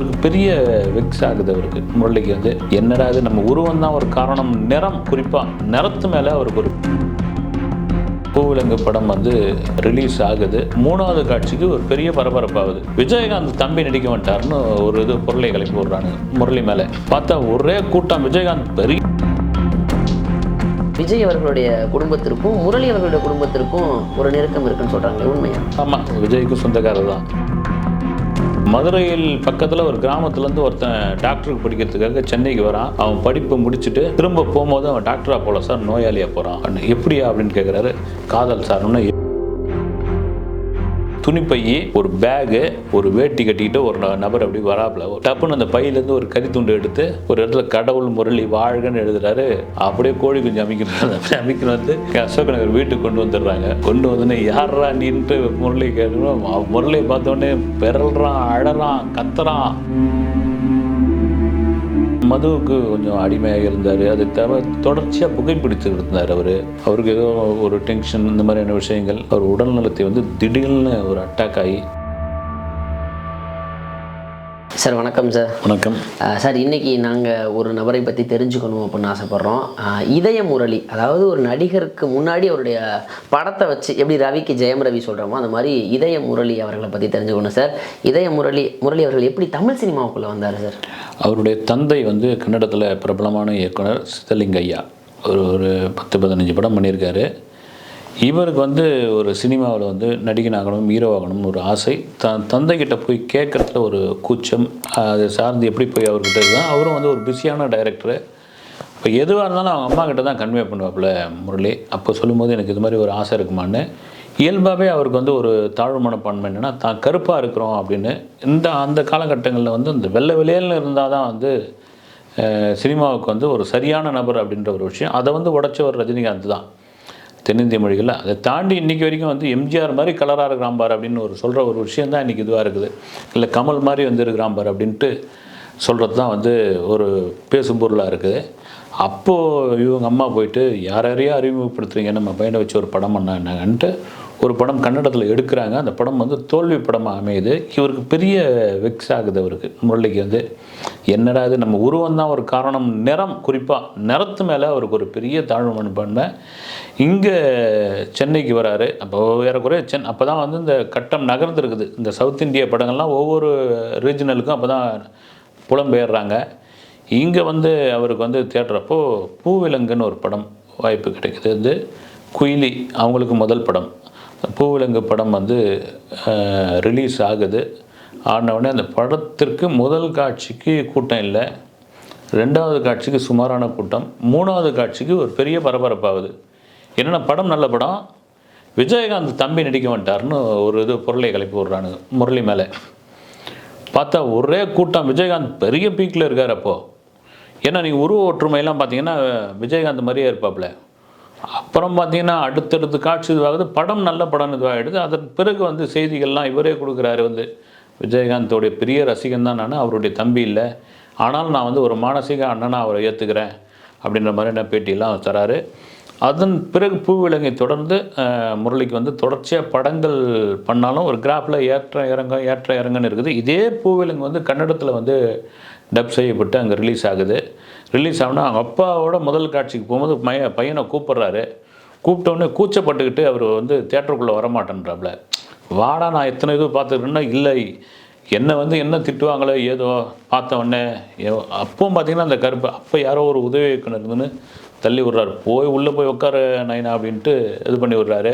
அவருக்கு பெரிய வெக்ஸ் ஆகுது அவருக்கு. முரளிக்கு வந்து என்னடா இது நம்ம உருவம் தான் ஒரு காரணம். நிறம் குறிப்பாக நிறத்து மேலே அவருக்கு ஒரு பூவிலங்கு படம் வந்து ரிலீஸ் ஆகுது. மூணாவது காட்சிக்கு ஒரு பெரிய பரபரப்பாகுது. விஜயகாந்த் தம்பி நடிக்க மாட்டார்னு ஒரு இது பொருளை கிளப்பி விடுறாங்க முரளி மேலே. பார்த்தா ஒரே கூட்டம். விஜயகாந்த் பெரிய விஜய் அவர்களுடைய குடும்பத்திற்கும் முரளி அவர்களுடைய குடும்பத்திற்கும் ஒரு நெருக்கம் இருக்குன்னு சொல்றாங்க உண்மையா? ஆமாம் விஜய்க்கு சொந்தக்காரர் தான் மதுரையில் பக்கத்தில் ஒரு கிராமத்துலேருந்து ஒருத்தன் டாக்டருக்கு படிக்கிறதுக்காக சென்னைக்கு வரான். அவன் படிப்பை முடிச்சுட்டு திரும்ப போகும்போது அவன் டாக்டராக போகல சார் நோயாளியாக போகிறான் எப்படியா? அப்படின்னு கேட்குறாரு காதல் சார்னு துணிப்பையி ஒரு பேகு ஒரு வேட்டி கட்டிக்கிட்டு ஒரு ந- நபர் அப்படி வராப்புல ஒரு டப்புன்னு அந்த பையிலேருந்து ஒரு கறி துண்டு எடுத்து ஒரு இடத்துல கடவுள் முரளி வாழ்கன்னு எழுதுறாரு. அப்படியே கோழி குஞ்சு அமைக்கிறாரு அமைக்கிற வந்து அசோக் நகர் வீட்டுக்கு கொண்டு வந்துடுறாங்க. கொண்டு வந்தோடனே யாரா நீன்ட்டு முரளி கேட்கணும்? முரளியை பார்த்தோடனே பெறல்றான் அழறான் கத்துறான். மதுவுக்கு கொஞ்சம் அடிமையாக இருந்தார். அது தவிர தொடர்ச்சியாக புகைப்பிடித்து இருந்தார் அவர். அவருக்கு ஏதோ ஒரு டென்ஷன் இந்த மாதிரியான விஷயங்கள். அவர் உடல்நலத்தை வந்து திடீர்னு ஒரு அட்டாக் ஆகி சார் வணக்கம் சார். வணக்கம். சார் இன்னைக்கு நாங்கள் ஒரு நபரை பற்றி தெரிஞ்சுக்கணும் அப்படின்னு ஆசைப்பட்றோம். இதய முரளி அதாவது ஒரு நடிகருக்கு முன்னாடி அவருடைய படத்தை வச்சு எப்படி ரவிக்கு ஜெயம் ரவி சொல்கிறோமோ அந்த மாதிரி இதய முரளி அவர்களை பற்றி தெரிஞ்சுக்கணும் சார். இதய முரளி முரளி அவர்கள் எப்படி தமிழ் சினிமாவுக்குள்ளே வந்தார் சார்? அவருடைய தந்தை வந்து கன்னடத்தில் பிரபலமான இயக்குனர் சித்தலிங்க ஐயா. ஒரு ஒரு பத்து பதினஞ்சு படம் பண்ணியிருக்காரு. இவருக்கு வந்து ஒரு சினிமாவில் வந்து நடிகனாகணும் ஹீரோ ஆகணும்னு ஒரு ஆசை. த தந்தைக்கிட்ட போய் கேட்குறதுல ஒரு கூச்சம். அது சார்ந்து எப்படி போய் அவர்கிட்ட தான் அவரும் வந்து ஒரு பிஸியான டைரக்டரு இப்போ எதுவாக இருந்தாலும் அவங்க அம்மா கிட்ட தான் கன்வே பண்ணுவாப்புல முரளி. அப்போ சொல்லும்போது எனக்கு இது மாதிரி ஒரு ஆசை இருக்குமான்னு. இயல்பாகவே அவருக்கு வந்து ஒரு தாழ்வு மனப்பான்மை என்னென்னா தான் கருப்பாக இருக்கிறோம் அப்படின்னு. இந்த அந்த காலகட்டங்களில் வந்து இந்த வெள்ளை வெளியல்னு இருந்தால் தான் வந்து சினிமாவுக்கு வந்து ஒரு சரியான நபர் அப்படின்ற ஒரு விஷயம். அதை வந்து உடைச்ச ஒரு ரஜினிகாந்த் தான். தென்னிந்திய மொழிகளில். அதை தாண்டி இன்றைக்கி வரைக்கும் வந்து எம்ஜிஆர் மாதிரி கலராக இருக்கிறாம்பார் அப்படின்னு ஒரு சொல்கிற ஒரு விஷயம் தான் இன்றைக்கி இதுவாக இருக்குது. இல்லை கமல் மாதிரி வந்து இருக்கிறாம்பார் அப்படின்ட்டு சொல்கிறது தான் வந்து ஒரு பேசும் பொருளாக இருக்குது. அப்போது இவங்க அம்மா போயிட்டு யார் யாரையோ அறிமுகப்படுத்துறீங்க நம்ம பையனை வச்சு ஒரு படம் பண்ணா ஒரு படம் கன்னடத்தில் எடுக்கிறாங்க. அந்த படம் வந்து தோல்வி படமாக அமையுது. இவருக்கு பெரிய வெக்ஸ் ஆகுது அவருக்கு. முரளிக்கு வந்து என்னடா இது நம்ம உருவம் தான் ஒரு காரணம் நிறம். குறிப்பாக நிறத்து மேலே அவருக்கு ஒரு பெரிய தாழ்வு மனப்பான்மை. இங்கே சென்னைக்கு வராரு. அப்போ ஏறக்குறைய சென் அப்போ தான் வந்து இந்த கட்டம் நகர்ந்துருக்குது. இந்த சவுத் இந்திய படங்கள்லாம் ஒவ்வொரு ரீஜனலுக்கும் அப்போ தான் புலம்பெயர்றாங்க. இங்கே வந்து அவருக்கு வந்து தேடுறப்போ பூவிலங்குன்னு ஒரு படம் வாய்ப்பு கிடைக்குது. வந்து குயிலி அவங்களுக்கு முதல் படம். பூவிலங்கு படம் வந்து ரிலீஸ் ஆகுது. ஆனவுடனே அந்த படத்திற்கு முதல் காட்சிக்கு கூட்டம் இல்லை. ரெண்டாவது காட்சிக்கு சுமாரான கூட்டம். மூணாவது காட்சிக்கு ஒரு பெரிய பரபரப்பாகுது. என்னென்னா படம் நல்ல படம். விஜயகாந்த் தம்பி நடிக்க மாட்டார்னு ஒரு இது பொருளை கிளப்பி விட்றானுங்க முரளி மேலே. பார்த்தா ஒரே கூட்டம். விஜயகாந்த் பெரிய பீக்கில் இருக்கார் அப்போது ஏன்னா நீங்கள் உருவ ஒற்றுமையெல்லாம் பார்த்தீங்கன்னா விஜயகாந்த் மாதிரியே இருப்பாப்புல. அப்புறம் பார்த்தீங்கன்னா அடுத்தடுத்து காட்சி இதுவாகுது. படம் நல்ல படம் இதுவாகிடுது அதன் பிறகு வந்து செய்திகள்லாம் இவரே கொடுக்குறாரு வந்து. விஜயகாந்தோடைய பெரிய ரசிகன் தான் நான். அவருடைய தம்பி இல்லை. ஆனால் நான் வந்து ஒரு மானசீக அண்ணனாக அவரை ஏற்றுக்கிறேன் அப்படின்ற மாதிரி என்ன பேட்டியெல்லாம் தராரு. அதன் பிறகு பூவிலங்கை தொடர்ந்து முரளிக்கு வந்து தொடர்ச்சியாக படங்கள் பண்ணாலும் ஒரு கிராஃபில் ஏற்ற இறங்க ஏற்ற இறங்கன்னு இருக்குது. இதே பூவிலங்கு வந்து கன்னடத்தில் வந்து டப் செய்யப்பட்டு அங்கே ரிலீஸ் ஆகுது. ரிலீஸ் ஆகுனா அவங்க அப்பாவோட முதல் காட்சிக்கு போகும்போது மைய பையனை கூப்பிட்றாரு. கூப்பிட்டோடனே கூச்சப்பட்டுக்கிட்டு அவர் வந்து தேட்டருக்குள்ளே வரமாட்டேன்றாப்புல வாடா நான் எத்தனை இது பார்த்துருக்கேன்னா இல்லை. என்னை வந்து என்ன திட்டுவாங்களோ ஏதோ பார்த்த உடனே அப்போவும் அப்பவும் பார்த்தீங்கன்னா அந்த கருப்பு அப்போ யாரோ ஒரு உதவி இயக்குனர் இருந்துன்னு தள்ளி விட்றாரு. போய் உள்ளே போய் உட்கார நைனா அப்படின்ட்டு இது பண்ணி விட்றாரு.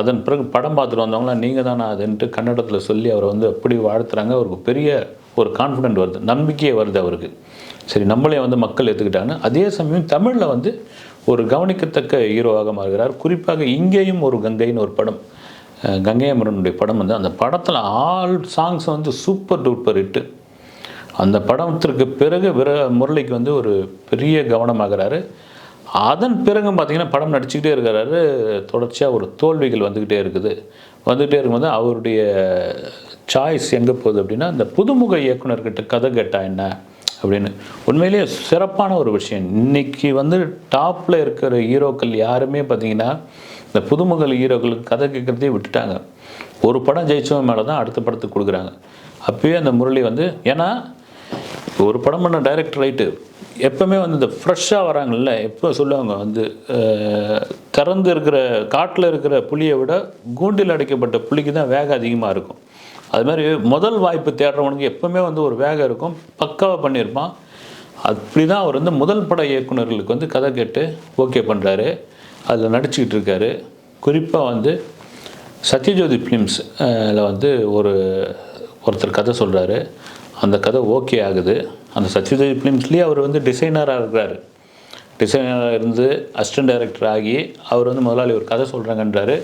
அதன் பிறகு படம் பார்த்துட்டு வந்தவங்களாம் நீங்கள் தானே அதுன்ட்டு கன்னடத்தில் சொல்லி அவரை வந்து அப்படி வாழ்த்துறாங்க. அவருக்கு பெரிய ஒரு கான்ஃபிடென்ட் வருது. நம்பிக்கையே வருது அவருக்கு. சரி நம்மளே வந்து மக்கள் எடுத்துக்கிட்டாங்க அதே சமயம் தமிழில் வந்து ஒரு கவனிக்கத்தக்க ஹீரோவாக மாறுகிறார். குறிப்பாக இங்கேயும் ஒரு கங்கைன்னு ஒரு படம் கங்கையமரனுடைய கங்கை படம் வந்து அந்த படத்தில் ஆல் சாங்ஸ் வந்து சூப்பர் டூப்பர் ஹிட்டு அந்த படத்திற்கு பிறகு விர முரளிக்கு வந்து ஒரு பெரிய கவனமாகிறாரு. அதன் பிறகு பார்த்திங்கன்னா படம் நடிச்சுக்கிட்டே இருக்கிறாரு. தொடர்ச்சியாக ஒரு தோல்விகள் வந்துக்கிட்டே இருக்குது. வந்துக்கிட்டே இருக்கும்போது அவருடைய சாய்ஸ் எங்கே போகுது அப்படின்னா இந்த புதுமுக இயக்குனர்கிட்ட கதை கேட்டால் என்ன அப்படின்னு. உண்மையிலேயே சிறப்பான ஒரு விஷயம். இன்னைக்கு வந்து டாப்பில் இருக்கிற ஹீரோக்கள் யாருமே பார்த்தீங்கன்னா இந்த புதுமுக ஹீரோக்களுக்கு கதை கேட்குறதே விட்டுட்டாங்க. ஒரு படம் ஜெயிச்சவன் மேலே தான் அடுத்த படத்துக்கு கொடுக்குறாங்க. அப்போயே அந்த முரளி வந்து ஏன்னா ஒரு படம் பண்ண டைரக்டர் ரைட்டு எப்பவுமே வந்து இந்த ஃப்ரெஷ்ஷாக வராங்கல்ல எப்போ சொல்லுவாங்க வந்து திறந்து இருக்கிற காட்டில் இருக்கிற புளியை விட கூண்டில் அடைக்கப்பட்ட புளிக்கு தான் வேகம் அதிகமாக இருக்கும். அது மாதிரி முதல் வாய்ப்பு தேடுறவனுக்கு எப்பவுமே வந்து ஒரு வேகம் இருக்கும். பக்காவாக பண்ணியிருப்பான். அப்படி தான் அவர் வந்து முதல் பட இயக்குனர்களுக்கு வந்து கதை கேட்டு ஓகே பண்ணுறாரு அதில் நடிச்சுக்கிட்டு இருக்காரு. குறிப்பாக வந்து சத்யஜோதி ஃபிலிம்ஸில் வந்து ஒரு ஒருத்தர் கதை சொல்கிறாரு அந்த கதை ஓகே ஆகுது. அந்த சத்யஜோதி ஃபிலிம்ஸ்லேயே அவர் வந்து டிசைனராக இருக்கிறாரு. டிசைனராக இருந்து அசிஸ்டன்ட் டைரக்டர் ஆகி அவர் வந்து முதலாளி ஒரு கதை சொல்கிறாங்கன்றாரு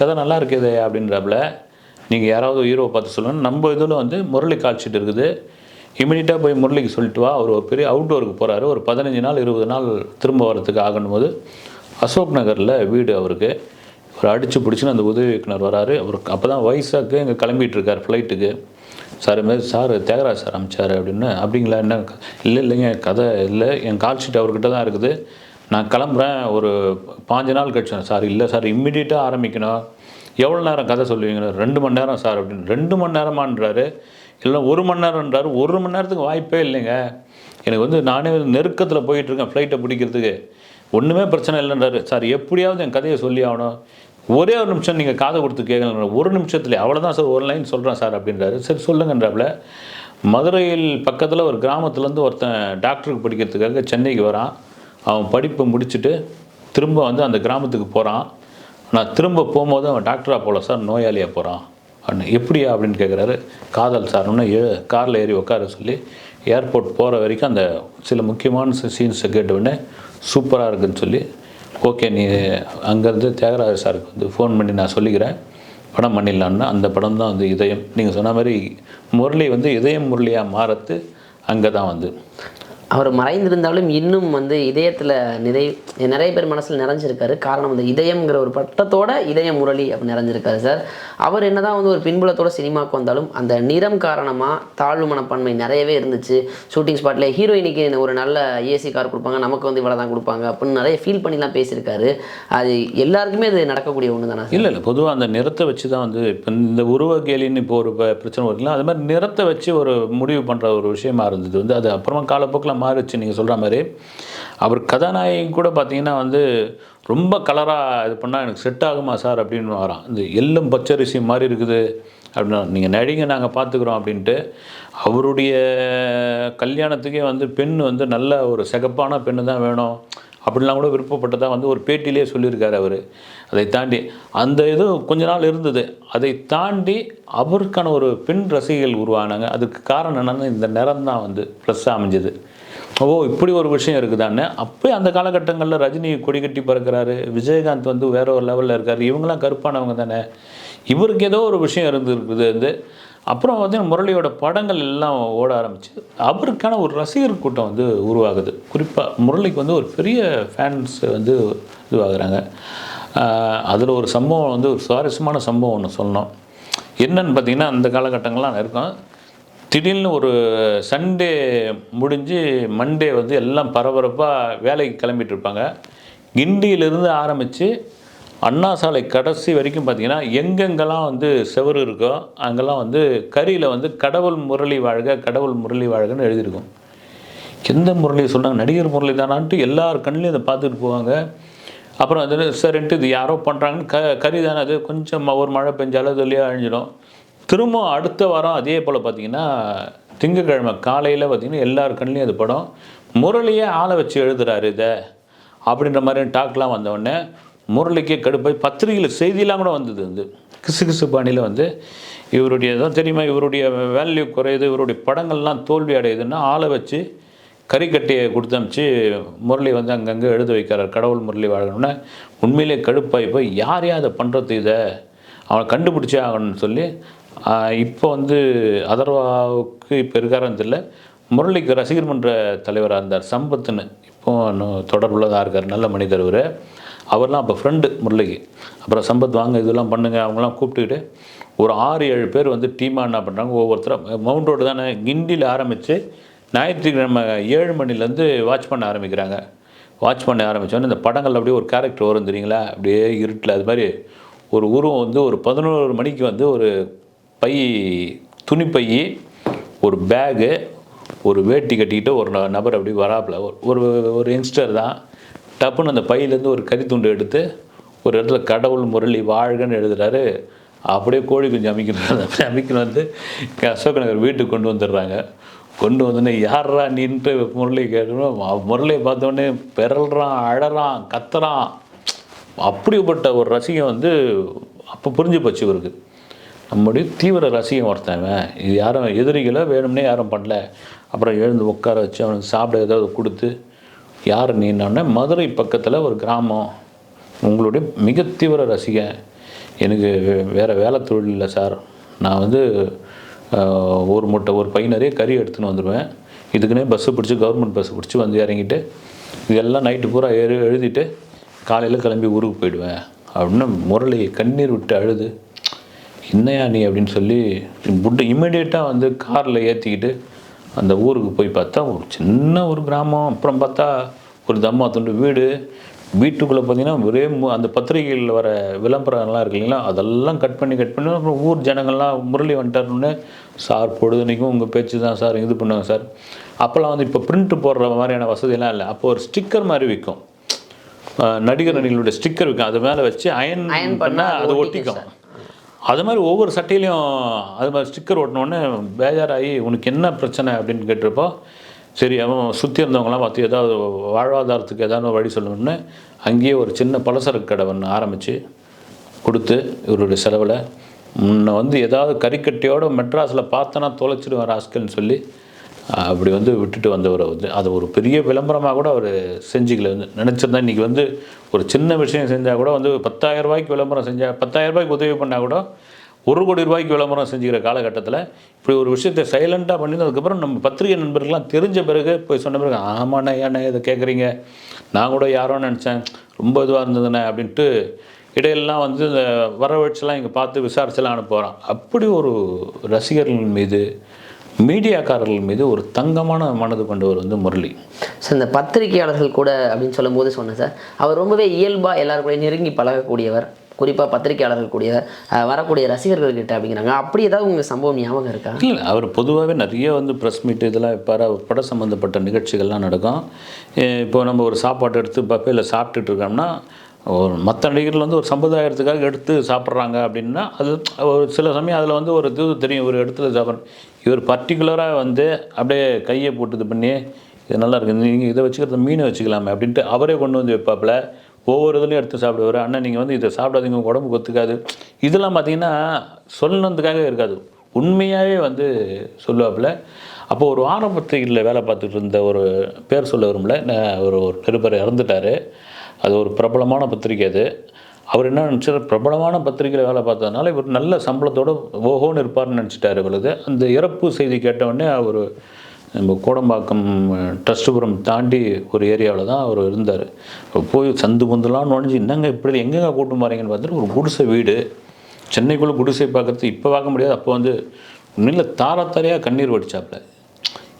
கதை நல்லா இருக்குது அப்படின்றாப்புல. நீங்கள் யாராவது ஹீரோ பார்த்து சொல்லணும் நம்ம இதில் வந்து முரளி காட்சிட்டு இருக்குது. இமீடியட்டாக போய் முரளிக்கு சொல்லிட்டு வா. அவர் ஒரு பெரிய அவுட்டோருக்கு போகிறாரு ஒரு பதினஞ்சு நாள் இருபது நாள் திரும்ப வரத்துக்கு ஆகணும் போது அசோக் நகரில் வீடு அவருக்கு. அவர் அடித்து பிடிச்சின்னு அந்த உதவி இயக்குனர் வராரு. அவருக்கு அப்போ தான் வயசாக்கு இங்கே கிளம்பிட்டு இருக்கார் ஃப்ளைட்டுக்கு சார் இது மாதிரி சார் தியாகராஜ் சார் அமைச்சார் அப்படின்னு. அப்படிங்களா என்ன இல்லை இல்லைங்க கதை இல்லை. என் கால் ஷீட் அவர்கிட்ட தான் இருக்குது. நான் கிளம்புறேன் ஒரு பாஞ்சு நாள் கழிச்சு சார் இல்லை சார் இம்மிடியட்டாக ஆரம்பிக்கணும். எவ்வளோ நேரம் கதை சொல்லுவீங்க? ரெண்டு மணி நேரம் சார் அப்படின்னு. ரெண்டு மணி நேரமான்றாரு. இல்லை ஒரு மணி நேரம்ன்றாரு. ஒரு மணி நேரத்துக்கு வாய்ப்பே இல்லைங்க. எனக்கு வந்து நானே நெருக்கத்தில் போயிட்டுருக்கேன் ஃப்ளைட்டை பிடிக்கிறதுக்கு. ஒன்றுமே பிரச்சனை இல்லைன்றாரு. சார் எப்படியாவது என் கதையை சொல்லி ஆகணும். ஒரே ஒரு நிமிஷம் நீங்கள் காதை கொடுத்து கேட்கல ஒரு நிமிஷத்துல அவ்வளோதான் சார் ஒரு லைன் சொல்கிறேன் சார் அப்படின்றாரு. சரி சொல்லுங்கன்றாப்புல. மதுரையில் பக்கத்தில் ஒரு கிராமத்துலேருந்து ஒருத்தன் டாக்டருக்கு படிக்கிறதுக்காக சென்னைக்கு வரான். அவன் படிப்பை முடிச்சுட்டு திரும்ப வந்து அந்த கிராமத்துக்கு போகிறான் நான் திரும்ப போகும்போது அவன் டாக்டராக போகல சார் நோயாளியாக போகிறான் அப்படின்னு எப்படியா? அப்படின்னு கேட்குறாரு காதல் சார் ஒன்று ஏ காரில் ஏறி உட்கார சொல்லி ஏர்போர்ட் போகிற வரைக்கும் அந்த சில முக்கியமான சீன்ஸை கேட்ட உடனே சூப்பராக இருக்குன்னு சொல்லி ஓகே நீ அங்கேருந்து தியாகராஜ சாருக்கு வந்து ஃபோன் பண்ணி நான் சொல்லிக்கிறேன். படம் பண்ணிடலான்னா அந்த படம் தான் வந்து இதயம். நீங்கள் சொன்ன மாதிரி முரளி வந்து இதயம் முரளியாக மாறத்து அங்கே தான் வந்து. அவர் மறைந்திருந்தாலும் இன்னும் வந்து இதயத்தில் நிறை நிறைய பேர் மனசில் நிறைஞ்சிருக்காரு. காரணம் அந்த இதயம்ங்கிற ஒரு பட்டத்தோட இதய முரளி அப்படி நிறைஞ்சிருக்காரு சார். அவர் என்னதான் வந்து ஒரு பின்புலத்தோட சினிமாவுக்கு வந்தாலும் அந்த நிறம் காரணமாக தாழ்வு மனப்பான்மை நிறையவே இருந்துச்சு. ஷூட்டிங் ஸ்பாட்டில் ஹீரோயினுக்கு ஒரு நல்ல ஏசி கார் கொடுப்பாங்க நமக்கு வந்து இவ்வளோ தான் கொடுப்பாங்க அப்படின்னு நிறைய ஃபீல் பண்ணிலாம் பேசியிருக்காரு. அது எல்லாருக்குமே அது நடக்கக்கூடிய ஒன்று தானே இல்லை இல்லை. பொதுவாக அந்த நிறத்தை வச்சு தான் வந்து இப்போ இந்த உருவ கேலின்னு இப்போ ஒரு ப- பிரச்சனை வருதுல அது மாதிரி நிறத்தை வச்சு ஒரு முடிவு பண்ணுற ஒரு விஷயமா இருந்தது. வந்து அது அப்புறமா காலப்போக்கில் மாறுச்சு நீங்கள் சொல்கிற மாதிரி. அவர் கதாநாயகி கூட பார்த்தீங்கன்னா வந்து ரொம்ப கலராக இது பண்ணால் எனக்கு செட் ஆகுமா சார் அப்படின்னு வரான். இந்த எள்ளும் பச்சரிசி மாதிரி இருக்குது. அப்படின்னா நீங்கள் நடிங்க நாங்கள் பார்த்துக்குறோம் அப்படின்ட்டு அவருடைய கல்யாணத்துக்கே வந்து பெண் வந்து நல்ல ஒரு சிகப்பான பெண்ணு தான் வேணும். அப்படிலாம் கூட விருப்பப்பட்டதாக வந்து ஒரு பேட்டியிலே சொல்லியிருக்காரு அவர். அதை தாண்டி அந்த இது கொஞ்ச நாள் இருந்தது. அதை தாண்டி அவருக்கான ஒரு பெண் ரசிகைகள் உருவானாங்க. அதுக்கு காரணம் என்னன்னா இந்த நிறம் தான் வந்து ப்ளஸ்ஸாக அமைஞ்சது. ஓ இப்படி ஒரு விஷயம் இருக்குதான்னு. அப்போ அந்த காலகட்டங்களில் ரஜினி கொடி கட்டி பிறக்கிறாரு. விஜயகாந்த் வந்து வேற ஒரு லெவலில் இருக்கார். இவங்கெல்லாம் கருப்பானவங்க தானே. இவருக்கு ஏதோ ஒரு விஷயம் இருந்திருக்குது வந்து. அப்புறம் பார்த்திங்கன்னா முரளியோட படங்கள் எல்லாம் ஓட ஆரம்பிச்சு. அவருக்கான ஒரு ரசிகர் கூட்டம் வந்து உருவாகுது. குறிப்பாக முரளிக்கு வந்து ஒரு பெரிய ஃபேன்ஸ் வந்து இதுவாகிறாங்க. அதில் ஒரு சம்பவம் வந்து ஒரு சுவாரஸ்யமான சம்பவம் ஒன்று சொன்னோம். என்னன்னு பார்த்தீங்கன்னா அந்த காலகட்டங்கள்லாம் இருக்கும் திடீர்னு ஒரு சண்டே முடிஞ்சு மண்டே வந்து எல்லாம் பரபரப்பாக வேலைக்கு கிளம்பிட்டு இருப்பாங்க. கிண்டியிலிருந்து ஆரம்பித்து அண்ணா சாலை கடைசி வரைக்கும் பார்த்தீங்கன்னா எங்கெங்கெல்லாம் வந்து செவரு இருக்கோ அங்கெல்லாம் வந்து கரியில் வந்து கடவுள் முரளி வாழ்க கடவுள் முரளி வாழ்கன்னு எழுதியிருக்கும். எந்த முரளி சொல்கிறாங்க நடிகர் முரளி தானான்ட்டு எல்லார் கண்ணிலையும் அதை பார்த்துட்டு போவாங்க. அப்புறம் அது சரின்ட்டு இது யாரோ பண்ணுறாங்கன்னு க கரிதான அது கொஞ்சம் ஒரு மழை பெஞ்சாலும் அது இல்லையா அழிஞ்சிடும் திரும்ப அடுத்த வாரம் அதே போல் பார்த்தீங்கன்னா திங்கக்கிழமை காலையில் பார்த்தீங்கன்னா எல்லார் கண்ணிலையும் அது படம். முரளியே ஆளை வச்சு எழுதுகிறாரு இதை. அப்படின்ற மாதிரி டாக்லாம் வந்தவுடனே முரளிக்கே கடுப்பாய் பத்திரிகையில் செய்தியெல்லாம் கூட வந்தது வந்து. கிசு கிசு பாணியில் வந்து இவருடைய தான் தெரியுமா இவருடைய வேல்யூ குறையுது இவருடைய படங்கள்லாம் தோல்வி அடையுதுன்னா ஆளை வச்சு கறிக்கட்டையை கொடுத்து அனுப்பிச்சு முரளி வந்து அங்கங்கே எழுத வைக்கிறார். கடவுள் முரளி வாழணும்னா. உண்மையிலே கடுப்பாகி போய் யார் யார் அதை பண்ணுறது இதை? அவனை கண்டுபிடிச்சே ஆகணும்னு சொல்லி இப்போ வந்து அதர்வாவுக்கு இப்போ இருக்காரான்னு தெரியல. முரளிக்கு ரசிகர் மன்ற தலைவராக இருந்தார். சம்பத்துன்னு இப்போ தொடர்புள்ளதாக தான் இருக்கார். நல்ல மனிதர் இவர். அவர்லாம் அப்போ ஃப்ரெண்டு முரளிக்கு. அப்புறம் சம்பத் வாங்க இதெல்லாம் பண்ணுங்கள் அவங்களாம் கூப்பிட்டுக்கிட்டு ஒரு ஆறு ஏழு பேர் வந்து டீமாக என்ன பண்ணுறாங்க? ஒவ்வொருத்தரும் மவுண்ட் ரோடு தானே? கிண்டியில் ஆரம்பித்து ஞாயிற்றுக்கிழமை ஏழு மணிலேருந்து வாட்ச் பண்ண ஆரம்பிக்கிறாங்க. வாட்ச் பண்ண ஆரம்பித்தோன்னே இந்த படங்கள் அப்படியே ஒரு கேரக்டர் வரும் தெரியுங்களா? அப்படியே இருட்டில். அது மாதிரி ஒரு உருவம் வந்து ஒரு பதினோரு மணிக்கு வந்து ஒரு பை துணிப்பை ஒரு பேகு ஒரு வேட்டி கட்டிக்கிட்டு ஒரு ந- நபர் அப்படி வராப்புல. ஒரு- ஒரு ஒரு யங்ஸ்டர் தான். டப்புன்னு அந்த பையிலேருந்து ஒரு கறி துண்டு எடுத்து ஒரு இடத்துல கடவுள் முரளி வாழ்கன்னு எழுதுறாரு. அப்படியே கோழி குஞ்சு அமைக்கிறாரு அந்த அமைக்கிற வந்து அசோக் நகர் வீட்டுக்கு கொண்டு வந்துடுறாங்க. கொண்டு வந்தோடனே யாரா நின்று முரளி கேட்கணும்? முரளியை பார்த்தோடனே பிறல்றான் அழறான் கத்துறான். அப்படிப்பட்ட ஒரு ரசிகம் வந்து அப்போ புரிஞ்சு போச்சு இவருக்கு. நம்முடைய தீவிர ரசிகம் ஒருத்தன் இது யாரும் எதிரிகளை வேணும்னே யாரும் பண்ணல. அப்புறம் எழுந்து உட்கார வச்சு அவனுக்கு சாப்பிட ஏதாவது கொடுத்து யார் நீன்னொடனே மதுரை பக்கத்தில் ஒரு கிராமம். உங்களுடைய மிக தீவிர ரசிகன். எனக்கு வே- வேலை தொழில் இல்லை சார். நான் வந்து ஒரு மூட்டை ஒரு பை நிறைய கறி எடுத்துன்னு வந்துடுவேன் இதுக்குன்னே பஸ்ஸு பிடிச்சி கவர்மெண்ட் பஸ்ஸு பிடிச்சி வந்து இறங்கிட்டு இதெல்லாம் நைட்டு பூரா எழு எழுதிட்டு காலையில் கிளம்பி ஊருக்கு போயிடுவேன். அப்படின்னு முரளி கண்ணீர் விட்டு அழுது என்னையா நீ? அப்படின்னு சொல்லி புட்டு இம்மிடியேட்டாக வந்து காரில் ஏற்றிக்கிட்டு அந்த ஊருக்கு போய் பார்த்தா ஒரு சின்ன ஒரு கிராமம். அப்புறம் பார்த்தா ஒரு தம்மா துண்டு வீடு வீட்டுக்குள்ளே பார்த்தீங்கன்னா ஒரே அந்த பத்திரிகைகளில் வர விளம்பரம்லாம் இருக்கு இல்லைங்களா? அதெல்லாம் கட் பண்ணி கட் பண்ணி அப்புறம் ஊர் ஜனங்கள்லாம் முரளி வந்துட்டாருன்னு சார் பொழுதுனைக்கும் உங்கள் பேச்சு தான் சார் இது பண்ணுவாங்க சார். அப்போல்லாம் வந்து இப்போ பிரிண்ட் போடுற மாதிரியான வசதியெல்லாம் இல்லை. அப்போ ஒரு ஸ்டிக்கர் மாதிரி விற்கும் நடிகர் நடிகளுடைய ஸ்டிக்கர் விற்கும் அது மேலே வச்சு அயன் பண்ணா பண்ணால் அது ஒட்டிக்கும் அது மாதிரி ஒவ்வொரு சட்டையிலையும் அது மாதிரி ஸ்டிக்கர் ஒட்டினோடனே பேஜாராகி உனக்கு என்ன பிரச்சனை? அப்படின்னு கேட்டிருப்போ சரி அவன் சுற்றி இருந்தவங்களாம் பார்த்து ஏதாவது வாழ்வாதாரத்துக்கு ஏதாவது ஒரு வழி சொல்லணும்னு அங்கேயே ஒரு சின்ன பலசரக்கு கடை ஒன்று ஆரம்பித்து கொடுத்து இவருடைய செலவில் முன்ன வந்து ஏதாவது கறிக்கட்டையோடு மெட்ராஸில் பார்த்தனா தொலைச்சிடுவார் ராஸ்கல்னு சொல்லி அப்படி வந்து விட்டுட்டு வந்தவர் வந்து அது ஒரு பெரிய விளம்பரமாக கூட அவர் செஞ்சுக்கல. வந்து நினச்சிருந்தா இன்றைக்கி வந்து ஒரு சின்ன விஷயம் செஞ்சால் கூட வந்து பத்தாயிரம் ரூபாய்க்கு விளம்பரம் செஞ்சால் பத்தாயிரம் ரூபாய்க்கு உதவி பண்ணால் கூட ஒரு கோடி ரூபாய்க்கு விளம்பரம் செஞ்சுக்கிற காலகட்டத்தில் இப்படி ஒரு விஷயத்தை சைலண்ட்டாக பண்ணி அதுக்கப்புறம் நம்ம பத்திரிகை நண்பர்கள்லாம் தெரிஞ்ச பிறகு போய் சொன்ன பிறகு ஆமாண்ணே ஏண்ணே இதை கேட்குறீங்க. நான் கூட யாரோ நினச்சேன். ரொம்ப இதுவாக இருந்ததுண்ணே அப்படின்ட்டு இடையிலலாம் வந்து இந்த வரவழைச்செல்லாம் இங்கே பார்த்து விசாரிச்செல்லாம் அனுப்புகிறான் அப்படி ஒரு ரசிகர்கள் மீது மீடியாக்காரர்கள் மீது ஒரு தங்கமான மனது கொண்டவர் வந்து முரளி. சார் இந்த பத்திரிகையாளர்கள் கூட அப்படின்னு சொல்லும்போது சொன்னேன் சார் அவர் ரொம்பவே இயல்பாக எல்லாரும் நெருங்கி பழகக்கூடியவர். குறிப்பாக பத்திரிகையாளர்கள் கூடிய வரக்கூடிய ரசிகர்கள் கிட்ட அப்படிங்கிறாங்க. அப்படி ஏதாவது உங்களுக்கு சம்பவம் ஞாபகம் இருக்கா? இல்லை அவர் பொதுவாகவே நிறைய வந்து ப்ரெஸ் மீட் இதெல்லாம் வைப்பார். அவர் பட சம்மந்தப்பட்ட நிகழ்ச்சிகள்லாம் நடக்கும். இப்போ நம்ம ஒரு சாப்பாடு எடுத்து பஃபேல சாப்பிட்டுட்டு இருக்கோம்னா ஒரு மற்ற நடிகர்கள் வந்து ஒரு சமுதாயத்துக்காக எடுத்து சாப்பிட்றாங்க அப்படின்னா அது ஒரு சில சமயம் அதில் வந்து ஒரு இது தெரியும். ஒரு இடத்துல சாப்பிட்றோம் இவர் பர்டிகுலராக வந்து அப்படியே கையை போட்டு இது பண்ணி இது நல்லா இருக்குது நீங்கள் இதை வச்சுக்கிறது மீனை வச்சுக்கலாமே அப்படின்ட்டு அவரே கொண்டு வந்து வைப்பாப்பில். ஒவ்வொரு இதுலையும் எடுத்து சாப்பிடுவார். அண்ணன் நீங்கள் வந்து இதை சாப்பிடாதீங்க உங்க உடம்புக்கு ஒத்துக்காது. இதெல்லாம் பார்த்தீங்கன்னா சொல்லணுன்றதுக்காக இருக்காது. உண்மையாகவே வந்து சொல்லுவாப்புல. அப்போ ஒரு ஆரம்பத்தில் வேலை பார்த்துட்டு இருந்த ஒரு பேர் சொல்ல வரும்ல ஒரு ஒரு நிருபர் இறந்துட்டார். அது ஒரு பிரபலமான பத்திரிக்கை அது. அவர் என்ன நினச்சார்? பிரபலமான பத்திரிக்கையில் வேலை பார்த்ததுனால இவர் நல்ல சம்பளத்தோடு ஓஹோன்னு இருப்பார்னு நினச்சிட்டாரு இவளுது. அந்த இறப்பு செய்தி கேட்டவுடனே அவர் நம்ம கோடம்பாக்கம் ட்ரஸ்ட்டுபுரம் தாண்டி ஒரு ஏரியாவில் தான் அவர் இருந்தார். போய் சந்து பொந்துலாம் நுழைஞ்சு என்னங்க இப்படி எங்கெங்க கூட்டு போகிறீங்கன்னு பார்த்துட்டு ஒரு குடிசை வீடு. சென்னைக்குள்ளே குடிசை பார்க்குறது இப்போ பார்க்க முடியாது. அப்போ வந்து உண்மையில் தாரத்தாரையாக கண்ணீர் வடித்தாப்புல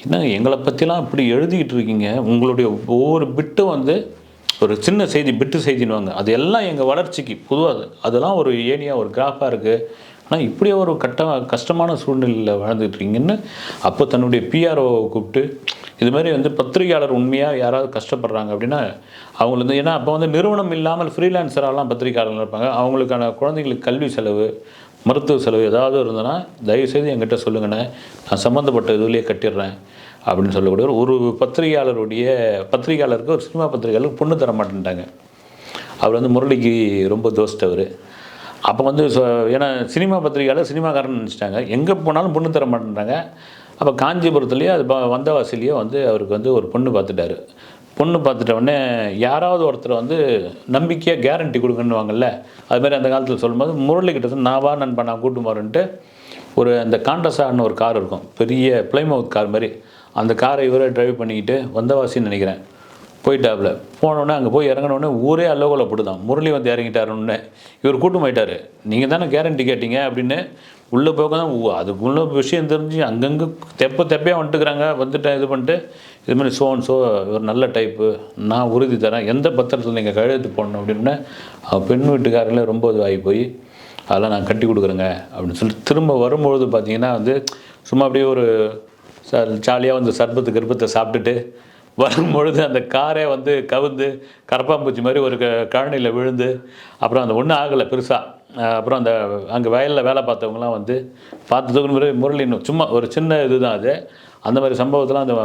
என்ன எங்களை பற்றிலாம் இப்படி எழுதிக்கிட்டு இருக்கீங்க? உங்களுடைய ஒவ்வொரு பிட்டும் வந்து ஒரு சின்ன செய்தி பிட்டு செய்தின்னுவாங்க. அது எல்லாம் எங்கள் வளர்ச்சிக்கு பொதுவாக அதெல்லாம் ஒரு ஏனியாக ஒரு கிராஃபாக இருக்குது ஆனால் இப்படி ஒரு கட்ட கஷ்டமான சூழ்நிலையில் வாழ்ந்துட்டுருக்கீங்கன்னு அப்போ தன்னுடைய பிஆர்ஓவை கூப்பிட்டு இது மாதிரி வந்து பத்திரிகையாளர் உண்மையாக யாராவது கஷ்டப்படுறாங்க அப்படின்னா அவங்களுக்கு வந்து ஏன்னா அப்போ வந்து நிறுவனம் இல்லாமல் ஃப்ரீலான்சராகலாம் பத்திரிகையாளர்கள் இருப்பாங்க. அவங்களுக்கான குழந்தைங்களுக்கு கல்வி செலவு மருத்துவ செலவு ஏதாவது இருந்ததுன்னா தயவுசெய்து என்கிட்ட சொல்லுங்கண்ணே. நான் சம்மந்தப்பட்ட இதுலேயே கட்டிடுறேன் அப்படின்னு சொல்லக்கூடிய ஒரு பத்திரிகையாளருடைய பத்திரிகையாளருக்கு ஒரு சினிமா பத்திரிகையாளருக்கு பொண்ணு தர மாட்டேன்ட்டாங்க அவர் வந்து முரளிக்கு ரொம்ப தோஸ்ட் அவர். அப்போ வந்து ஏன்னா சினிமா பத்திரிகையாளர் சினிமாக்காரன் நினச்சிட்டாங்க. எங்கே போனாலும் பொண்ணு தர மாட்டேன்றாங்க. அப்போ காஞ்சிபுரத்துலேயே அது வந்தவாசிலேயே வந்து அவருக்கு வந்து ஒரு பொண்ணு பார்த்துட்டாரு பொண்ணு பார்த்துட்ட உடனே யாராவது ஒருத்தர் வந்து நம்பிக்கையாக கேரண்டி கொடுக்கணுவாங்கல்ல அது மாதிரி அந்த காலத்தில் சொல்லும்போது முரளிக்கிட்ட வந்து நான் வா நண்பா நான் கூட்டு போகிறேன்ட்டு ஒரு அந்த காண்டசான்னு ஒரு கார் இருக்கும். பெரிய பிளைமவுத் கார் மாதிரி. அந்த காரை இவரே டிரைவ் பண்ணிக்கிட்டு வந்தவாசின்னு நினைக்கிறேன். போயிட்டாப்புல. போனோடனே அங்கே போய் இறங்கினோடனே ஊரே அல்லோகல முரளி வந்து இறங்கிட்டாருன்னு இவர் கூட்டம் போயிட்டாரு நீங்கள் தானே கேரண்டி கேட்டீங்க அப்படின்னு உள்ளே போக தான் ஊ, அதுக்குள்ள விஷயம் தெரிஞ்சு அங்கங்கே தெப்ப தெப்பையாக வந்துட்டுக்கிறாங்க. வந்துட்டேன் இது பண்ணிட்டு இது மாதிரி சோன் சோ இவர் நல்ல டைப்பு நான் உறுதி தரேன். எந்த பத்திரத்தில் நீங்கள் கழுத்து போடணும் அப்படின்னு பெண் வீட்டுக்காரங்களே ரொம்ப இதுவாகி போய் அதெல்லாம் நான் கட்டி கொடுக்குறேங்க அப்படின்னு சொல்லிட்டு திரும்ப வரும்பொழுது பார்த்தீங்கன்னா வந்து சும்மா அப்படியே ஒரு சார் ஜாலியாக வந்து சர்பத்து கர்ப்பத்தை சாப்பிட்டுட்டு வரும்பொழுது அந்த காரே வந்து கவுந்து கரப்பாம்பூச்சி மாதிரி ஒரு க கழனியில் விழுந்து அப்புறம் அந்த ஒன்றும் ஆகலை பெருசாக அப்புறம் அந்த அங்கே வயலில் வேலை பார்த்தவங்கலாம் வந்து பார்த்ததுக்கு முறை முரளின்னு சும்மா ஒரு சின்ன இதுதான் அது. அந்த மாதிரி சம்பவத்தெலாம் அந்த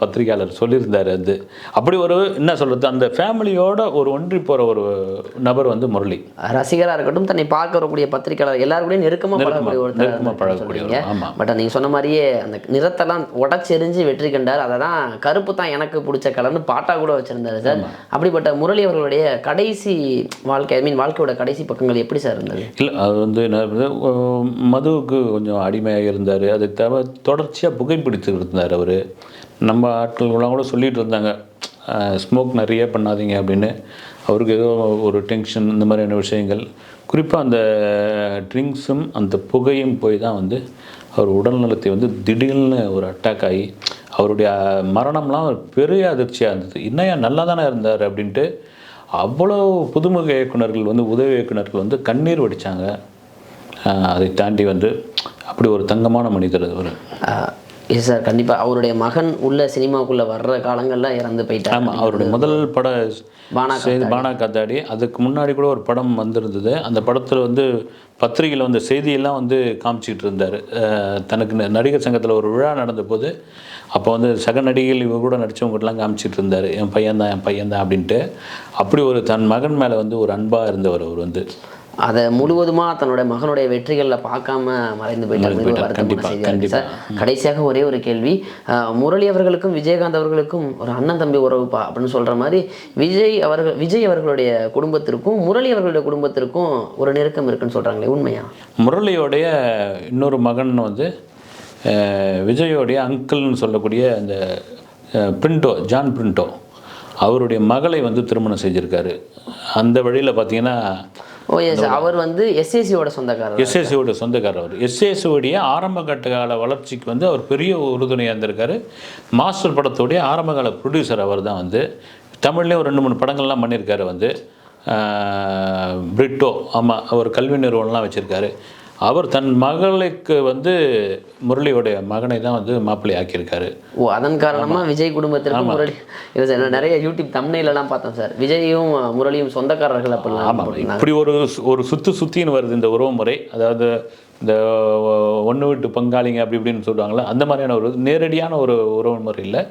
பத்திரிக்கையாளர் சொல்லியிருந்தார் அது. அப்படி ஒரு என்ன சொல்கிறது அந்த ஃபேமிலியோட ஒரு ஒன்றி போகிற ஒரு நபர் வந்து முரளி. ரசிகராக இருக்கட்டும் தன்னை பார்க்க வரக்கூடிய பத்திரிக்கையாளர் எல்லாரும் கூட நெருக்கமாக பழகக்கூடிய ஒருத்தர் நெருக்கமாக பழகக்கூடியவர், ஆமா. பட் நீங்கள் சொன்ன மாதிரியே அந்த நிறத்தெல்லாம் உடச்செறிஞ்சு வெற்றி கண்டார். அதை தான் கருப்பு தான் எனக்கு பிடிச்ச கலர்னு பாட்டா கூட வச்சிருந்தாரு சார். அப்படிப்பட்ட முரளி அவர்களுடைய கடைசி வாழ்க்கை ஐ மீன் வாழ்க்கையோட கடைசி பக்கங்கள் எப்படி சார் இருந்தது? இல்லை அது வந்து என்ன மதுவுக்கு கொஞ்சம் அடிமையாக இருந்தார். அது தவிர தொடர்ச்சியாக புகைப்பிடித்து இருந்தார் அவர். நம்ம ஆட்கள்லாம் கூட சொல்லிகிட்டு இருந்தாங்க. ஸ்மோக் நிறைய பண்ணாதீங்க அப்படின்னு. அவருக்கு ஏதோ ஒரு டென்ஷன் இந்த மாதிரியான விஷயங்கள். குறிப்பாக அந்த ட்ரிங்க்ஸும் அந்த புகையும் போய் தான் வந்து அவர் உடல்நலத்தை வந்து திடீர்னு ஒரு அட்டாக் ஆகி அவருடைய மரணம்லாம் ஒரு பெரிய அதிர்ச்சியாக இருந்தது. இன்னையா நல்லா தானே இருந்தார் அப்படின்ட்டு அவ்வளோ புதுமுக இயக்குனர்கள் வந்து உதவி இயக்குனர்கள் வந்து கண்ணீர் வடித்தாங்க அதை தாண்டி வந்து அப்படி ஒரு தங்கமான மனிதர் அவர். எஸ் சார் கண்டிப்பாக அவருடைய மகன் உள்ள சினிமாக்குள்ளே வர்ற காலங்கள்ல இறந்து போயிட்டார். ஆமாம் அவருடைய முதல் பட பானா பானா காத்தாடி. அதுக்கு முன்னாடி கூட ஒரு படம் வந்திருந்தது. அந்த படத்தில் வந்து பத்திரிகையில் வந்து செய்தியெல்லாம் வந்து காமிச்சிட்டு இருந்தார். தனக்கு நடிகர் சங்கத்தில் ஒரு விழா நடந்த போது அப்போ வந்து சக நடிகைகள் இவங்க கூட நடித்தவங்ககிட்டலாம் காமிச்சிட்டு இருந்தார். என் பையன்தான் என் பையன்தான் அப்படின்ட்டு. அப்படி ஒரு தன் மகன் மேலே வந்து ஒரு அன்பாக இருந்தவர் அவர் வந்து. அதை முழுவதுமாக தன்னுடைய மகனுடைய வெற்றிகளில் பார்க்காம மறைந்து இருக்கு சார். கடைசியாக ஒரே ஒரு கேள்வி. முரளி அவர்களுக்கும் விஜயகாந்த் அவர்களுக்கும் ஒரு அண்ணன் தம்பி உறவுப்பா அப்படின்னு சொல்கிற மாதிரி விஜய் அவர்கள் விஜய் அவர்களுடைய குடும்பத்திற்கும் முரளி அவர்களுடைய குடும்பத்திற்கும் ஒரு நெருக்கம் இருக்குன்னு சொல்கிறாங்களே உண்மையா? முரளியோடைய இன்னொரு மகன் வந்து விஜயோடைய அங்கிள்னு சொல்லக்கூடிய அந்த பிரிண்டோ ஜான் பிரிண்டோ அவருடைய மகளை வந்து திருமணம் செஞ்சுருக்காரு. அந்த வழியில் பார்த்தீங்கன்னா ஓ எஸ் அவர் வந்து எஸ்ஏசியோட சொந்தக்காரர் எஸ்எஸ்சியோட சொந்தக்காரர் அவர். எஸ்எஸ்சியோடைய ஆரம்ப கட்ட கால வளர்ச்சிக்கு வந்து அவர் பெரிய உறுதுணையாக இருந்திருக்காரு. மாஸ்டர் படத்துடைய ஆரம்ப கால ப்ரொடியூசர் அவர் தான் வந்து. தமிழ்லேயும் ஒரு ரெண்டு மூணு படங்கள்லாம் பண்ணியிருக்காரு வந்து. பிரிட்டோ ஆமாம் அவர் கல்வி நிறுவனம்லாம் வச்சுருக்காரு. அவர் தன் மகளுக்கு வந்து முரளியோடைய மகனை தான் வந்து மாப்பிள்ளை ஆக்கியிருக்காரு. ஓ அதன் காரணமா விஜய் குடும்பத்திற்கும் முரளி இல்லை சார் நான் நிறைய யூடியூப் எல்லாம் பார்த்தேன் சார். விஜயும் முரளியும் சொந்தக்காரர்கள் அப்படிலாம் ஆமாம். இப்படி ஒரு ஒரு சுத்து சுத்தின்னு வருது இந்த உறவு முறை. அதாவது இந்த ஒன்று விட்டு பங்காளிங்க அப்படி இப்படின்னு சொல்லுவாங்கள்ல அந்த மாதிரியான ஒரு நேரடியான ஒரு உறவு முறை இல்லை.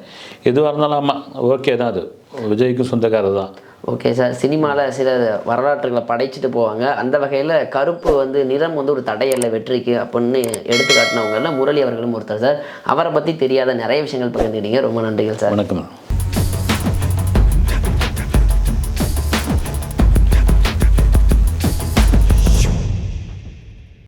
எதுவாக இருந்தாலும் ஆமாம் ஓகே தான் அது. விஜய்க்கும் சொந்தக்காரர் தான் ஓகே சார் சினிமாவில் சில வரலாற்றுகளை படைச்சிட்டு போவாங்க. அந்த வகையில் கருப்பு வந்து நிறம் வந்து ஒரு தடையல்ல வெற்றிக்கு அப்படின்னு எடுத்து காட்டினவங்கல முரளி அவர்களும் ஒருத்தர் சார் அவரை பற்றி தெரியாத நிறைய விஷயங்கள் பகிர்ந்துக்கிட்டீங்க. ரொம்ப நன்றிகள் சார் வணக்கம்.